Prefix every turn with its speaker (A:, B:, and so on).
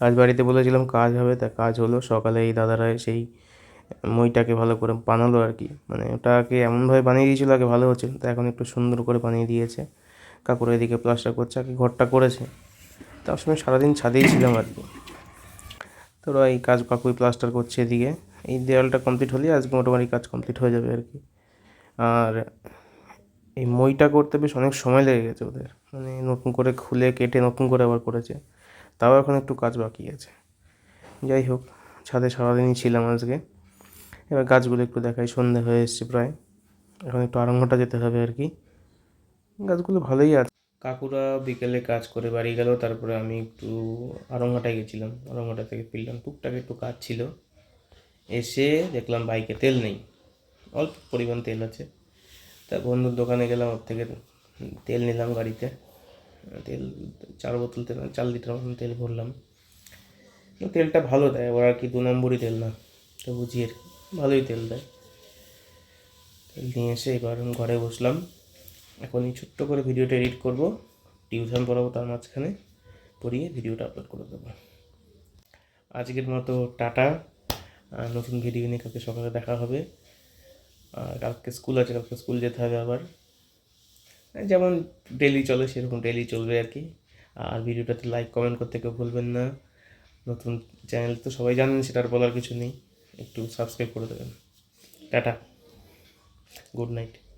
A: আজ বাড়িতে বলেছিলাম কাজ হবে, তা কাজ হলো। সকালে এই দাদারা সেই মইটাকে ভালো করে বানালো আর কি। মানে ওটাকে এমনভাবে বানিয়ে দিয়েছিলো, আগে ভালো হচ্ছে। তা এখন একটু সুন্দর করে বানিয়ে দিয়েছে। কাকুরা এদিকে প্লাস্টার করছে, আগে ঘরটা করেছে। তার সময় সারাদিন ছাদেই ছিলাম আর কি। তো ওরা এই কাজ কাকুই প্লাস্টার করছে এদিকে। এই দেওয়ালটা কমপ্লিট হলেই আজকে মোটামুটি কাজ কমপ্লিট হয়ে যাবে আর কি। আর এই মইটা করতে বেশ অনেক সময় লেগে গেছে ওদের। মানে নতুন করে খুলে, কেটে নতুন করে আবার করেছে। তাও এখন একটু কাজ বাকি আছে। যাই হোক, ছাদে সারাদিনই ছিলাম আজকে। এবার গাছগুলো একটু দেখাই, সন্ধে হয়ে এসছে প্রায়। এখন একটু আরঙ্গটা যেতে হবে আর কি। গাছগুলো ভালোই আছে। কাকুরা বিকেলে কাজ করে বাড়ি গেল, তারপরে আমি একটু আরঙ্গাটায় গেছিলাম। আরঙ্গাটা থেকে ফিরলাম, টুকটাক একটু কাজ ছিল। এসে দেখলাম বাইকে তেল নেই, অল্প পরিমাণ তেল আছে। তা বন্ধুর দোকানে গেলাম, ওর থেকে তেল নিলাম গাড়িতে। তেল, চার বোতল তেল, চার লিটার মতন তেল ভরলাম। তেলটা ভালো দেয়, ওরা আর কি দু নম্বরই তেল না। তো বুঝি আর কি। ভালোই তেল দেয়। তেল নিয়ে এসে এবার ঘরে বসলাম। এখন এই ছোট্ট করে ভিডিওটা এডিট করব। টিউশন পড়াবো তার মাঝখানে। পড়িয়ে ভিডিওটা আপলোড করে দেবো। আজকের মতো টাটা। নতুন ভিডিও নিয়ে কালকে সকালে দেখা হবে। আর কালকে স্কুল আছে, কালকে স্কুল যেতে হবে আবার। যেমন ডেলি চলে, সেরকম ডেলি চলবে আর কি। আর ভিডিওটাতে লাইক কমেন্ট করতে কেউ ভুলবেন না। নতুন চ্যানেল তো সবাই জানেন সেটার বলার কিছু নেই। একটু সাবস্ক্রাইব করে দেবেন। টাটা। Good night